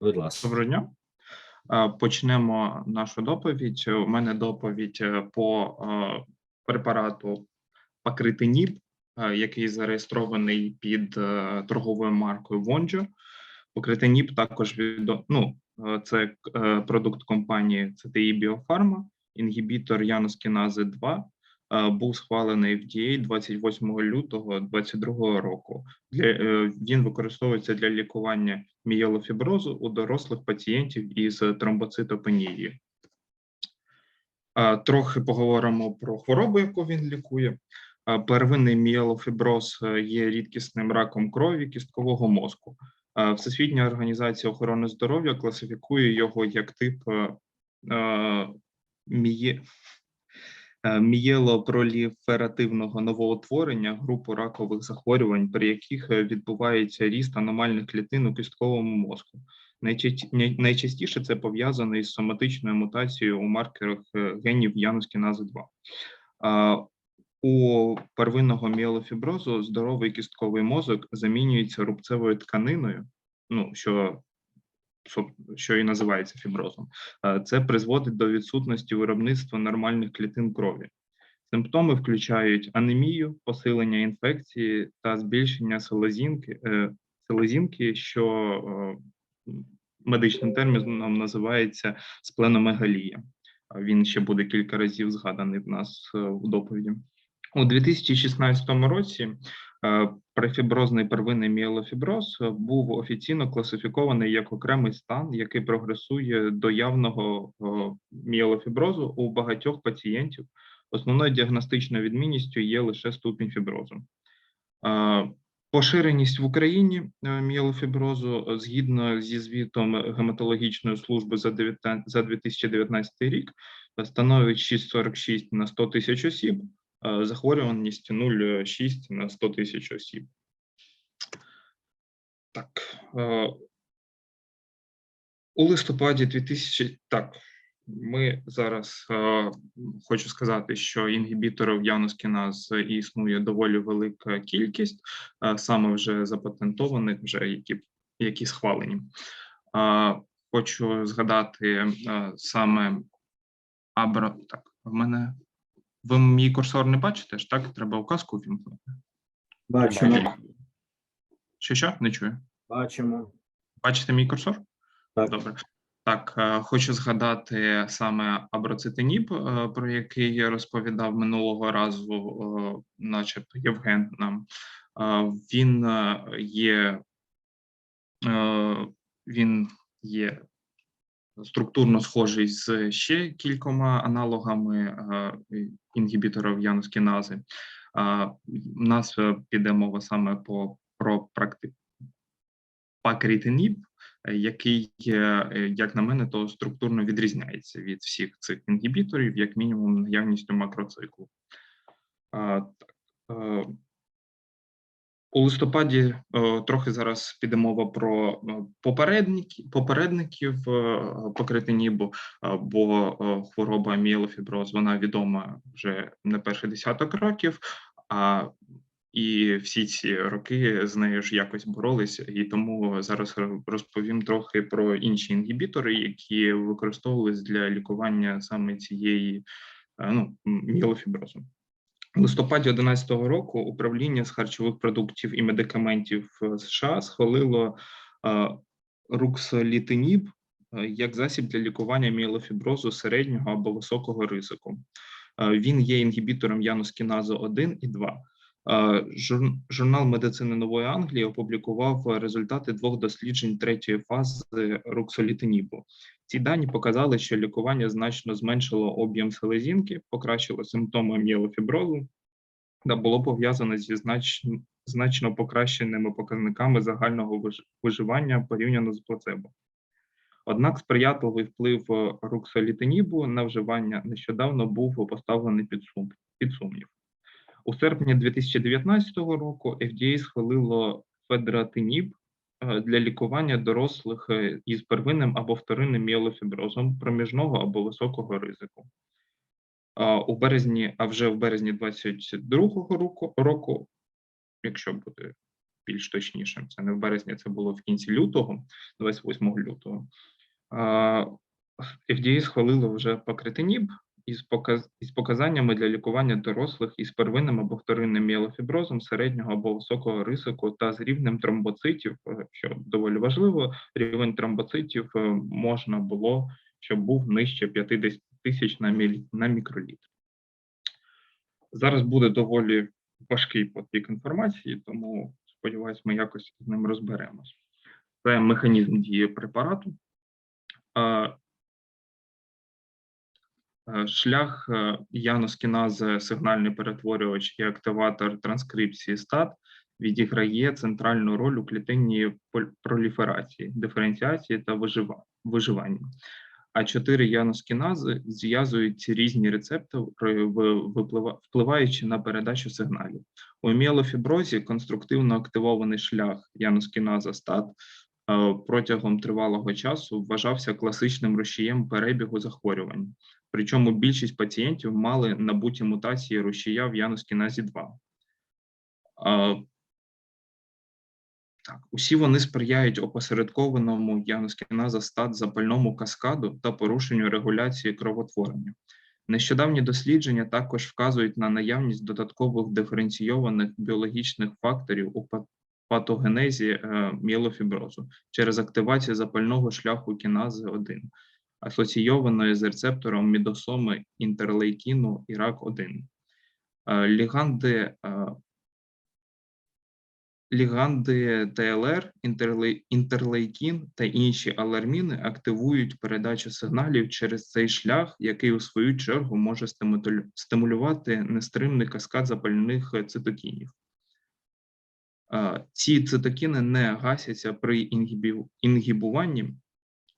Будь ласка. Доброго дня. Е, Почнемо нашу доповідь. У мене доповідь е, по е, препарату Пакритиніб, який зареєстрований під торговою маркою Вонджо. Покритиніб також відо... ну, це продукт компанії CTI Biopharma, інгібітор яноскінази 2, е, був схвалений FDA 28 лютого 2022 року. Для, е, він використовується для лікування мієлофіброзу у дорослих пацієнтів із тромбоцитопенією. Е, Трохи поговоримо про хворобу, яку він лікує. Е, Первинний мієлофіброз е, є рідкісним раком крові кісткового мозку. Е, Всесвітня організація охорони здоров'я класифікує його як тип е, е, міє, е, мієлопроліферативного новоутворення групу ракових захворювань, при яких е, відбувається ріст аномальних клітин у кістковому мозку. Найчастіше це пов'язано із соматичною мутацією у маркерах е, генів яноскінази 2. У первинного міелофіброзу здоровий кістковий мозок замінюється рубцевою тканиною, ну що, що і називається фіброзом. Е, Це призводить до відсутності виробництва нормальних клітин крові. Симптоми включають анемію, посилення інфекції та збільшення селезінки, е, селезінки що е, медичним терміном називається спленомегалія. Він ще буде кілька разів згаданий в нас у доповіді. У 2016 році префіброзний первинний міелофіброз е, був офіційно класифікований як окремий стан, який прогресує до явного е, міелофіброзу у багатьох пацієнтів. Основною діагностичною відмінністю є лише ступінь фіброзу. Е, Поширеність в Україні е, міелофіброзу е, згідно зі звітом гематологічної служби за 19 за 2019 рік е, становить 6,46 на 100 тисяч осіб, е, захворюваність 0,6 на 100 тисяч осіб. Так. У листопаді 2000... Так, ми зараз е, хочу сказати, що інгібіторів яноскіназ існує доволі велика кількість, е, саме вже запатентованих, вже які, які схвалені. Е, хочу згадати е, саме Абра. Так, в мене ви мій курсор не бачите ж, так? Треба указку вімкнути. Бачимо. Що що? Не чую. Бачимо. Бачите мій курсор? Так. Добре. Так, е, хочу згадати саме аброцитиніб, е, про який я розповідав минулого разу, е, начебто Євген нам. Він є, він є структурно схожий з ще кількома аналогами е, інгібіторів яноскінази. У нас е, піде мова саме по про практи... пакрітиніб, який, е, як на мене, то структурно відрізняється від всіх цих інгібіторів, як мінімум, наявністю макроциклу. Так, У листопаді е, трохи зараз піде мова про е, попередники, попередників е, покритинібу, е, бо хвороба міелофіброз, вона відома вже не перший десяток років, а і всі ці роки з нею ж якось боролися, і тому зараз розповім трохи про інші інгібітори, які використовувались для лікування саме цієї ну, м- міелофіброзу. У листопаді 2011 року управління з харчових продуктів і медикаментів е, США схвалило е, руксолітиніб е, як засіб для лікування міелофіброзу середнього або високого ризику. Він є інгібітором яноскіназу 1 і 2. Е, Журнал медицини Нової Англії опублікував результати двох досліджень третьої фази руксолітинібу. Ці дані показали, що лікування значно зменшило об'єм селезінки, покращило симптоми міелофіброзу та було пов'язане зі значно, значно покращеними показниками загального виживання порівняно з плацебо. Однак сприятливий вплив е, руксолітинібу на вживання нещодавно був поставлений під, сум, під сумнів. У серпні 2019 року FDA схвалило федратиніб для лікування дорослих е, із первинним або вторинним міелофіброзом проміжного або високого ризику. У березні, а вже в березні 22-го року, року, якщо буде більш точнішим. Це не в березні, це було в кінці лютого, 28 лютого. FDA схвалило вже пакретиніб із показ із показаннями для лікування дорослих із первинним або вторинним міелофіброзом середнього або високого ризику та з рівнем тромбоцитів, е, що доволі важливо, рівень тромбоцитів е, можна було, щоб був нижче 50 тисяч на, мілі, на мікролітр. Зараз буде доволі важкий потік інформації, тому сподіваюсь, ми якось з ним розберемось. Це механізм дії препарату. Е, Шлях е, яноскінази сигнальний перетворювач і активатор транскрипції стат відіграє центральну роль у клітинній проліферації, диференціації та виживанні. А чотири яноскінази зв'язують ці різні рецептори, впливаючи на передачу сигналів. У міелофіброзі конструктивно активований шлях яноскіназа стат е, протягом тривалого часу вважався класичним рушієм перебігу захворювань. Причому більшість пацієнтів мали набуті мутації рушія в яноскіназі 2. А, Так, усі вони сприяють опосередкованому яноскіназа стат запальному каскаду та порушенню регуляції кровотворення. Нещодавні дослідження також вказують на наявність додаткових диференційованих біологічних факторів у патогенезі е, міелофіброзу через активацію запального шляху кінази 1 асоційованої з рецептором мідосоми інтерлейкіну і РАК1. Е, Ліганди, е, ліганди ТЛР, інтерлейкін та інші аларміни активують передачу сигналів через цей шлях, який у свою чергу може стимулювати нестримний каскад запальних е, цитокінів. Ці цитокіни не гасяться при інгібуванні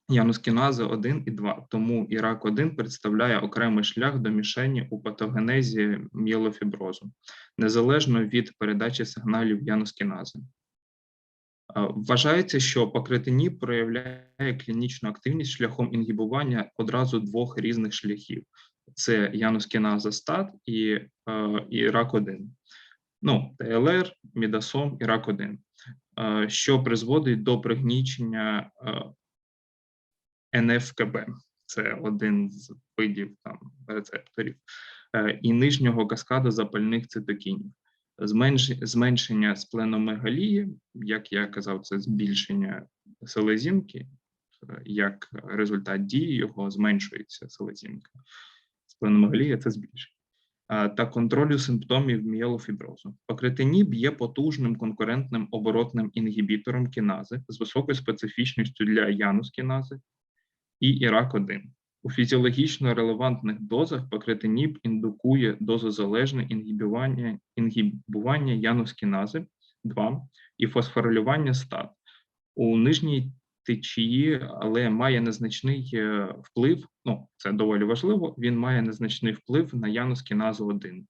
яноскінази 1 і 2, тому ірак 1 представляє окремий шлях до мішені у патогенезі міелофіброзу, незалежно від передачі сигналів яноскінази. Е, Вважається, що пакретиніб проявляє клінічну активність шляхом інгібування одразу двох різних шляхів: це яноскіназа стат і, е, і рак 1 Ну, ТЛР, мідасом і рак 1 е, що призводить до пригнічення НФКБ. Це один з видів там рецепторів, е, і нижнього каскаду запальних цитокінів. Зменшення спленомегалії, як я казав, це збільшення селезінки, е, як результат дії його зменшується селезінка. Спленомегалія це збільшення. Е, Та контролю симптомів міелофіброзу. Пакретиніб є потужним конкурентним оборотним інгібітором кінази з високою специфічністю для янус-кінази і ірак-1. У фізіологічно релевантних дозах пакретиніб індукує дозозалежне інгібування, інгібування янускінази 2 і фосфорилювання стат. У нижній течії, але має незначний е, вплив, ну, це доволі важливо, він має незначний вплив на янускіназу 1.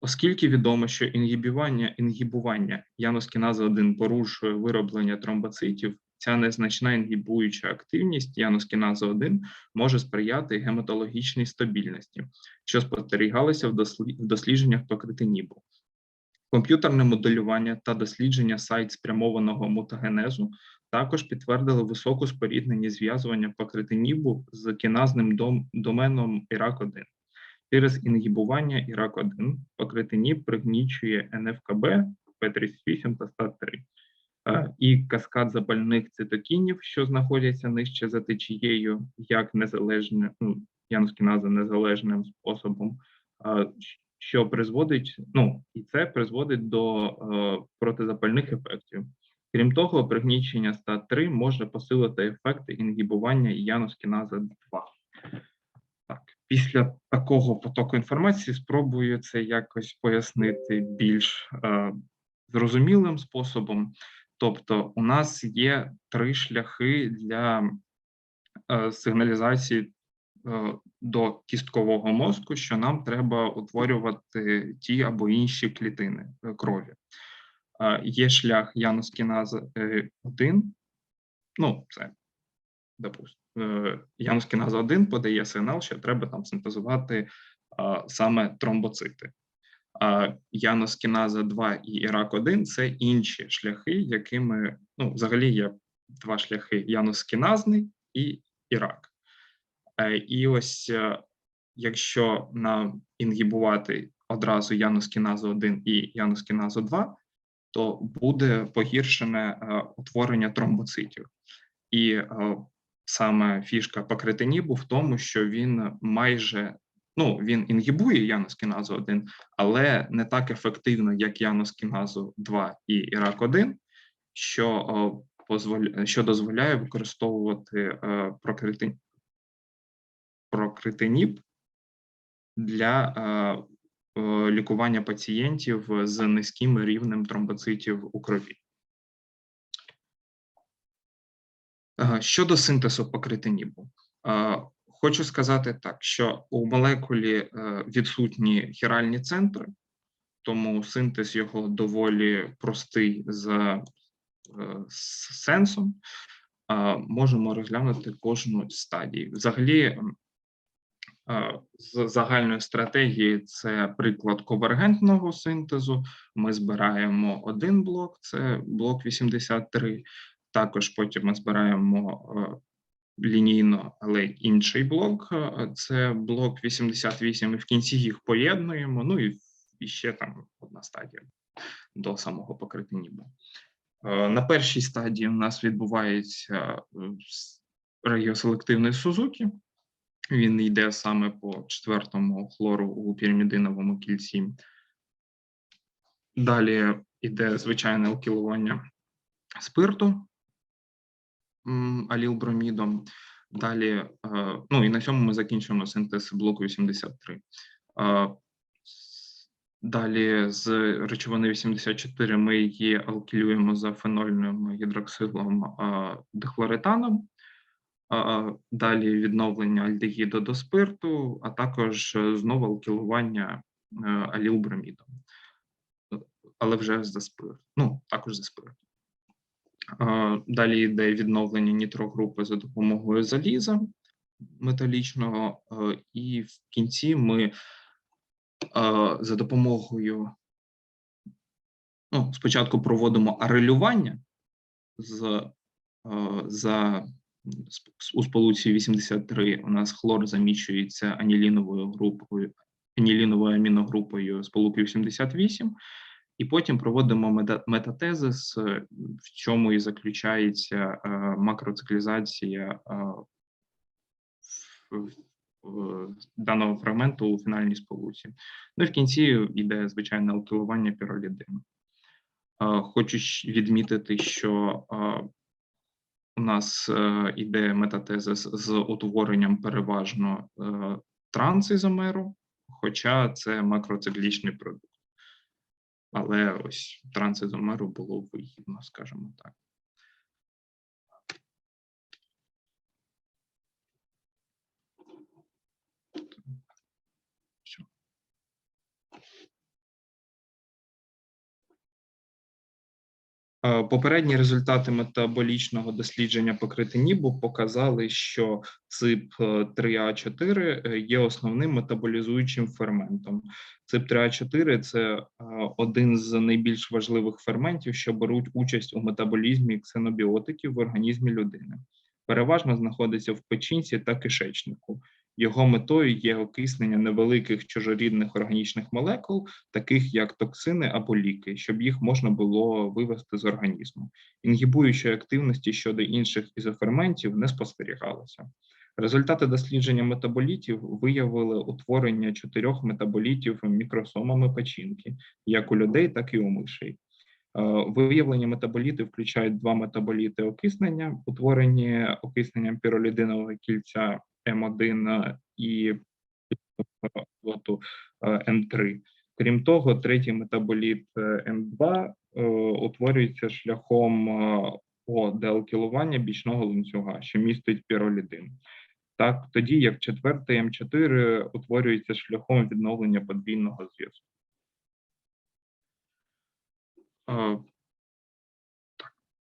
Оскільки відомо, що інгібування, інгібування яноскінази 1 порушує вироблення тромбоцитів, ця незначна інгібуюча активність яноскінази 1 може сприяти гематологічній стабільності, що спостерігалося в дослі- в дослідженнях пакретинібу. Комп'ютерне моделювання та дослідження сайт спрямованого мутагенезу також підтвердили високу спорідненість зв'язування пакретинібу з кіназним доменом ІРАК-1. Через інгібування ІРАК-1 пакретиніб пригнічує НФКБ, P38 та STAT3. Е, І каскад запальних цитокінів, що знаходяться нижче за течією, як незалежне, ну, яноскіназа незалежним способом, що призводить, ну і це призводить до протизапальних ефектів. Крім того, пригнічення стат 3 може посилити ефекти інгібування яноскіназа 2. Після такого потоку інформації спробую це якось пояснити більш е, зрозумілим способом. Тобто, у нас є три шляхи для е, сигналізації е, до кісткового мозку, що нам треба утворювати ті або інші клітини е, крові. Е, Є шлях яноскіназа 1, ну, це, допустимо, яноскіназа 1 подає сигнал, що треба там синтезувати а, саме тромбоцити. А Яноскіназа 2 і Ірак 1 це інші шляхи, якими ну, взагалі є два шляхи: Яноскіназний і Ірак. Е, І ось е, якщо нам інгібувати одразу Яноскіназу 1 і Яноскіназу 2, то буде погіршене е, утворення тромбоцитів. І е, саме фішка пакретинібу в тому, що він майже ну він інгібує яноскіназу 1, але не так ефективно, як яноскіназу 2 і Ірак 1, що позволя- що дозволяє використовувати е, прокритин... прокритиніб для е, лікування пацієнтів з низьким рівнем тромбоцитів у крові. Е, Щодо синтезу покритинібу, е, хочу сказати так, що у молекулі е, відсутні хіральні центри, тому синтез його доволі простий за е, сенсом. Можемо розглянути кожну з стадій. Взагалі, з загальної стратегії це приклад конвергентного синтезу. Ми збираємо один блок, це блок 83. Також потім ми збираємо е, лінійно, але інший блок е, це блок 88, і в кінці їх поєднуємо. Ну і, ще там одна стадія до самого покритинібу. Е, На першій стадії у нас відбувається регіоселективний Сузукі. Він йде саме по четвертому хлору у пірамідиновому кільці. Далі йде звичайне окілування спирту алілбромідом. Далі, е, ну і на цьому ми закінчуємо синтез блоку 83. Е, Далі з речовини 84 ми її алкілюємо за фенольним гідроксилом е, дихлоретаном. Далі відновлення альдегіду до спирту, а також знову алкілування алілбромідом. Але вже за спирт. Ну, також за спирт. Далі йде відновлення нітрогрупи за допомогою заліза металічного, і в кінці ми за допомогою ну, спочатку проводимо арелювання з, за у сполуці 83 у нас хлор заміщується аніліновою групою, аніліновою аміногрупою сполуки 88, і потім проводимо мета- метатезис, е, в чому і заключається е, макроциклізація е, даного фрагменту у фінальній сполуці. Ну і в кінці йде звичайне алкилування піролідину. Хочу відмітити, що у нас іде метатезис з утворенням переважно трансізомеру, хоча це макроциклічний продукт. Але ось трансізомеру було вигідно, скажімо так. Всьо. Е, Попередні результати метаболічного дослідження покритинібу показали, що цип 3А4 е, є основним метаболізуючим ферментом. Цип 3А4 – це е, один з найбільш важливих ферментів, що беруть участь у метаболізмі ксенобіотиків в організмі людини. Переважно знаходиться в печінці та кишечнику. Його метою є окиснення невеликих чужорідних органічних молекул, таких як токсини або ліки, щоб їх можна було вивести з організму. Інгібуючої активності щодо інших ізоферментів не спостерігалося. Результати дослідження метаболітів виявили утворення чотирьох метаболітів мікросомами печінки, як у людей, так і у мишей. Е, Виявлені метаболіти включають два метаболіти окиснення, утворені окисненням піролідинового кільця М1 і кислоту е, М3. Крім того, третій метаболіт е, М2 е, утворюється шляхом е, бічного ланцюга, що містить піролідин. Так, тоді як четвертий М4 утворюється шляхом відновлення подвійного зв'язку. Е,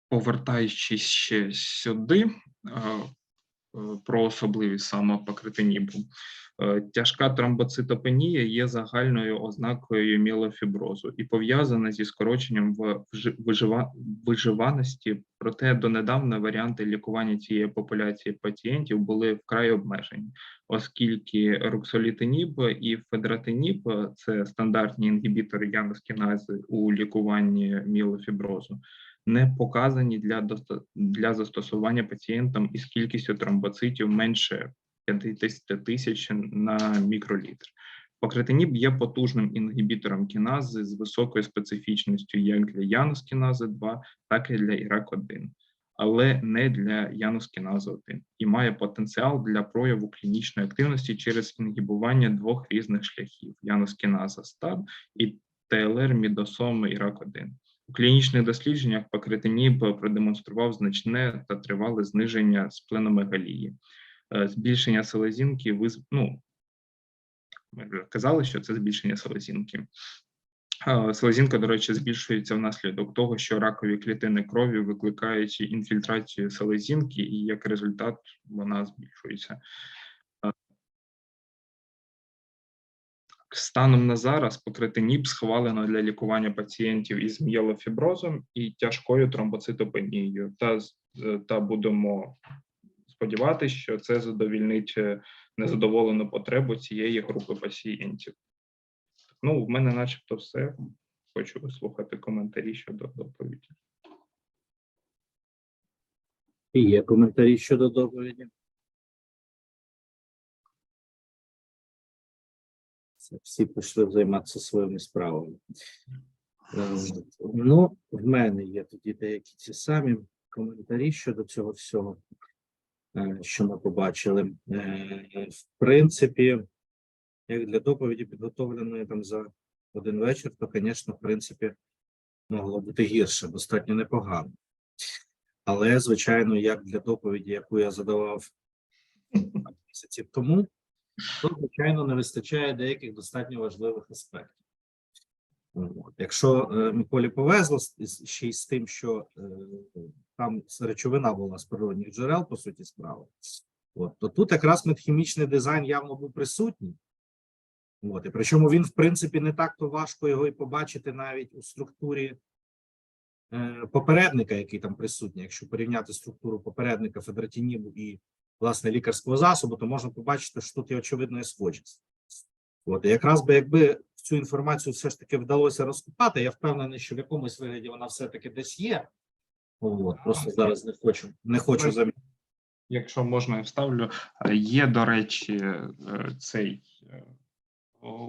повертаючись ще сюди, е, е, про особливість самопокритинібу. Е, Тяжка тромбоцитопенія є загальною ознакою мілофіброзу і пов'язана зі скороченням в вижива- виживаності. Проте донедавна варіанти лікування цієї популяції пацієнтів були вкрай обмежені, оскільки руксолітиніб і федратиніб – це стандартні інгібітори янускінази у лікуванні мілофіброзу, не показані для для застосування пацієнтам із кількістю тромбоцитів менше 50 тисяч на мікролітр. Покретиніб є потужним інгібітором кінази з високою специфічністю як для янускінази 2, так і для ІРАК-1, але не для янускінази 1 і має потенціал для прояву клінічної активності через інгібування двох різних шляхів: янускіназа СТАД і ТЛР мідосоми ІРАК-1. У клінічних дослідженнях покретиніб продемонстрував значне та тривале зниження спленомегалії, е, збільшення селезінки, виз... ну, ми вже казали, що це збільшення селезінки. Е, Селезінка, до речі, збільшується внаслідок того, що ракові клітини крові викликають інфільтрацію селезінки, і як результат вона збільшується. Станом на зараз покретиніб схвалено для лікування пацієнтів із мієлофіброзом і тяжкою тромбоцитопенією. Та, е, та будемо сподіватися, що це задовільнить е, незадоволену потребу цієї групи пацієнтів. Ну, в мене начебто все. Хочу вислухати коментарі щодо доповіді. Є коментарі щодо доповіді. Всі пішли займатися своїми справами. Е, Ну, в мене є тоді деякі ці самі коментарі щодо цього всього, е, що ми побачили. Е, В принципі, як для доповіді підготовленої там за один вечір, то, звісно, в принципі, могло бути гірше, достатньо непогано. Але, звичайно, як для доповіді, яку я задавав місяців тому, то, звичайно, не вистачає деяких достатньо важливих аспектів. Якщо е, Миколі повезло ще й з тим, що е, там речовина була з природних джерел, по суті, справи, от, то тут якраз медхімічний дизайн явно був присутній. От, і причому він, в принципі, не так-то важко його і побачити навіть у структурі е, попередника, який там присутній. Якщо порівняти структуру попередника федратінібу і власне лікарського засобу, то можна побачити, що тут є очевидно схожість. От і якраз би якби цю інформацію все ж таки вдалося розкопати, я впевнений, що в якомусь вигляді вона все-таки десь є. От, просто зараз не хочу, не хочу замінити. Якщо можна, я вставлю. Е, Є, до речі, е, цей е,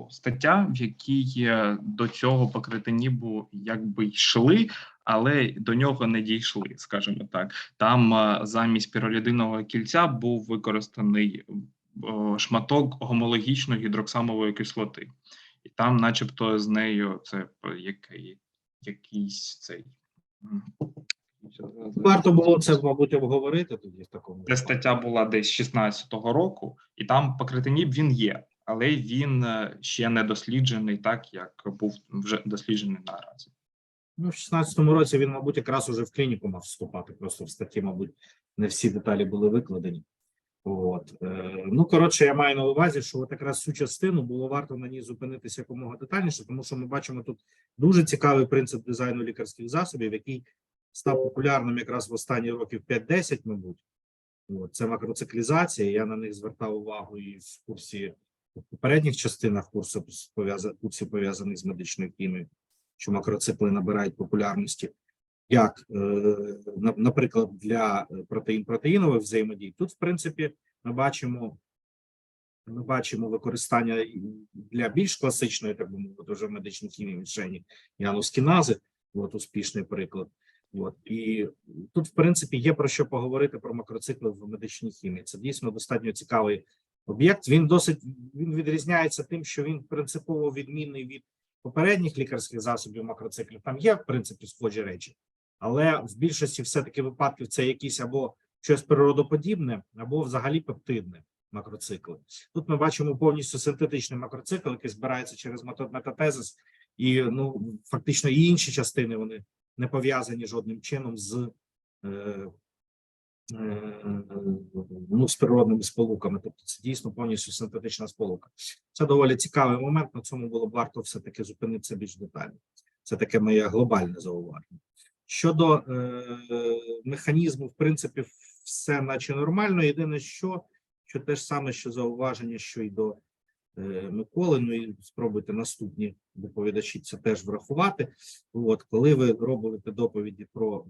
стаття, в якій е, до цього покретинібу якби йшли, але до нього не дійшли, скажімо так. Там е, замість піролідинового кільця був використаний шматок гомологічної гідроксамової кислоти, і там, начебто, з нею це е, який, якийсь цей. Варто було це, мабуть, обговорити тоді в такому. Ця стаття була десь 16-го року, і там покретиніб він є, але він е, ще не досліджений так, як був вже досліджений наразі. Ну, в 16-му році він, мабуть, якраз уже в клініку мав вступати. Просто в статті, мабуть, не всі деталі були викладені. От е, ну коротше, я маю на увазі, що от якраз цю частину було варто на ній зупинитися якомога детальніше, тому що ми бачимо тут дуже цікавий принцип дизайну лікарських засобів, який став популярним якраз в останні років 5-10, мабуть. От, це макроциклізація. Я на них звертав увагу і в курсі в попередніх частинах курсу курсів пов'язаних з медичною хімією, що макроцикли набирають популярності як, е, на- наприклад, для протеїн-протеїнових взаємодій. Тут, в принципі, ми бачимо, ми бачимо використання для більш класичної, так би мовити, вже в медичній хімії мішені янускінази, от успішний приклад. От і тут, в принципі, є про що поговорити про макроцикли в медичній хімії. Це дійсно достатньо цікавий об'єкт. Він досить він відрізняється тим, що він принципово відмінний від попередніх лікарських засобів макроциклів. Там є в принципі схожі речі, але в більшості все-таки випадків це якісь або щось природоподібне, або взагалі пептидне макроцикли. Тут ми бачимо повністю синтетичний макроцикл, який збирається через метод метатезис, і ну фактично і інші частини вони не пов'язані жодним чином з е, ну, з природними сполуками. Тобто це дійсно повністю синтетична сполука. Це доволі цікавий момент. На цьому було б варто все-таки зупинитися більш детально. Це таке моє глобальне зауваження. Щодо е, механізму, в принципі, все наче нормально. Єдине, що, що те ж саме, що зауваження, що й до е, Миколи, ну і спробуйте наступні доповідачі це теж врахувати. От, коли ви робите доповіді про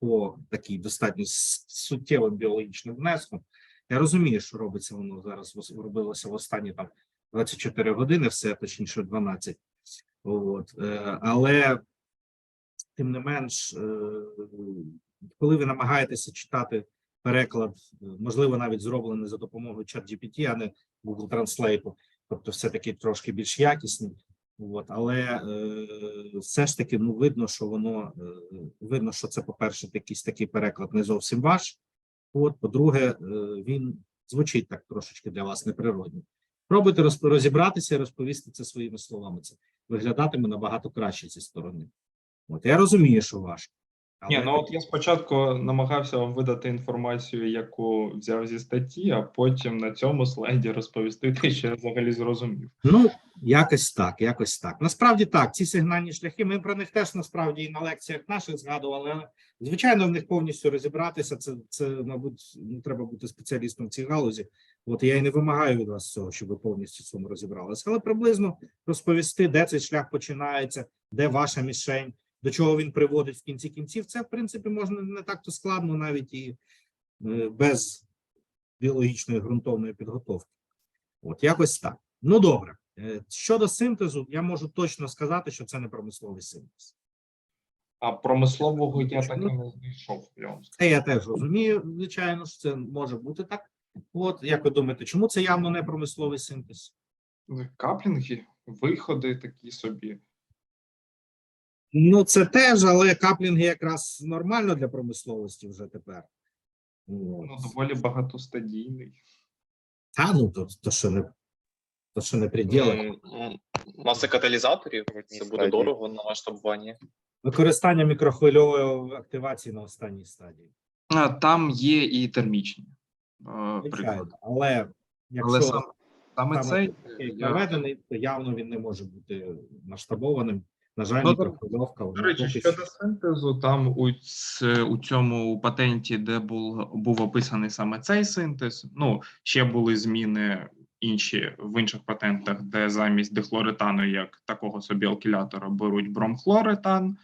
по такій достатньо суттєвим біологічним внеском, я розумію, що робиться воно зараз робилося в останні там 24 години, все точніше 12. От, е, але тим не менш, е, коли ви намагаєтеся читати переклад, е, можливо, навіть зроблений за допомогою ChatGPT, а не Google Translate, тобто все-таки трошки більш якісний. От, але е, все ж таки ну видно, що воно е, видно, що це, по-перше, якийсь такий переклад не зовсім ваш. От, по-друге, е, він звучить так трошечки для вас неприродно. Пробуйте розп- розібратися і розповісти це своїми словами. Це виглядатиме набагато краще зі сторони. От я розумію, що важко. Ні, ну от я спочатку намагався вам видати інформацію, яку взяв зі статті, а потім на цьому слайді розповісти те, що я взагалі зрозумів. Ну, якось так, якось так. Насправді так, ці сигнальні шляхи. Ми про них теж насправді і на лекціях наших згадували. Але звичайно, в них повністю розібратися. Це, це мабуть, не треба бути спеціалістом в цій галузі. От я і не вимагаю від вас цього, щоб ви повністю цьому розібралися. Але приблизно розповісти, де цей шлях починається, де ваша мішень, до чого він приводить в кінці кінців. Це в принципі можна не так то складно, навіть і е, без біологічної ґрунтовної підготовки. От якось так. Ну добре. Е, Щодо синтезу, я можу точно сказати, що це не промисловий синтез. А промислового я так і не знайшов. Це я теж розумію, звичайно, що це може бути так. От як ви думаєте, чому це явно не промисловий синтез? Каплінги, виходи такі собі. Ну, це теж, але каплінги якраз нормально для промисловості вже тепер. Ну, доволі багатостадійний. Та ну то, то що не то що не приділи. М, м, каталізаторів, це буде стадії. дорого на масштабування. Використання мікрохвильової активації на останній стадії. А, там є і термічні е, Звичайно, але якщо Але сам, саме саме цей такий я- проведений, то явно він не може бути масштабованим. На жаль, Ну, мікрохвильовка. До речі, поки щодо синтезу, там у, у цьому патенті, де був, був описаний саме цей синтез, ну ще були зміни інші в інших патентах, де замість дихлоретану, як такого собі алкілятора, беруть бромхлоретан,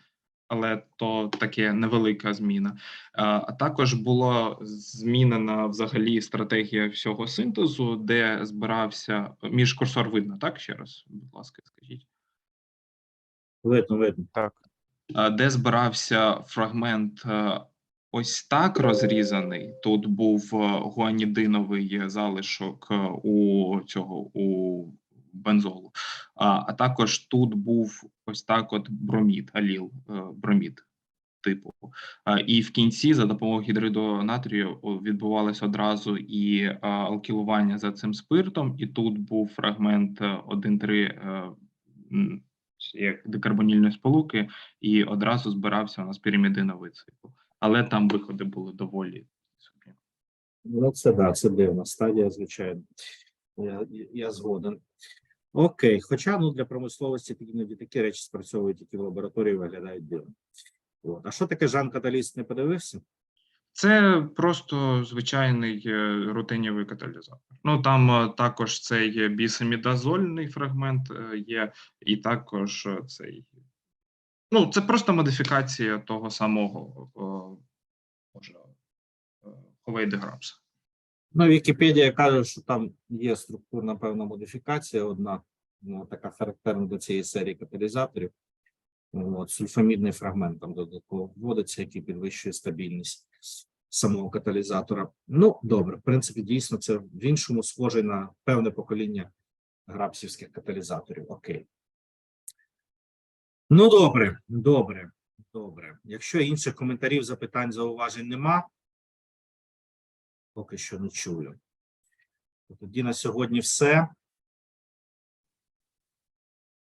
але то таке невелика зміна. А, також було змінена взагалі стратегія всього синтезу, де збирався між курсор видно, так ще раз, будь ласка, скажіть. Видно, видно. Так. де збирався фрагмент е, ось так розрізаний. Тут був е, гуанідиновий залишок е, у цього у бензолу, а, а також тут був ось так: от бромід, аліл, бромід. Типу, і в кінці за допомогою гідриду натрію о, відбувалось одразу і алкілування за цим спиртом, і тут був фрагмент е, 1,3 е, м, як декарбонільної сполуки, і одразу збирався у нас пірамідиновий цикл. Але там виходи були доволі собі. Ну, це да, це дивна стадія, звичайно. Я, я- згоден. Окей, хоча ну для промисловості іноді такі речі спрацьовують, які в лабораторії виглядають дивно. От. А що таке Жан Каталіст не подивився? Це просто звичайний е, рутинєвий каталізатор. Ну там е, також цей бісемідазольний фрагмент е, є, і також цей. Ну, це просто модифікація того самого може, Ховейди Грабса. Ну, Вікіпедія каже, що там є структурна певна модифікація, одна ну, така характерна до цієї серії каталізаторів. От, сульфамідний фрагмент там додатково вводиться, який підвищує стабільність самого каталізатора. Ну, добре, в принципі, дійсно, це в іншому схоже на певне покоління грабсівських каталізаторів. Окей. Ну, добре, добре, добре. Якщо інших коментарів, запитань, зауважень нема, поки що не чую. Тоді на сьогодні все.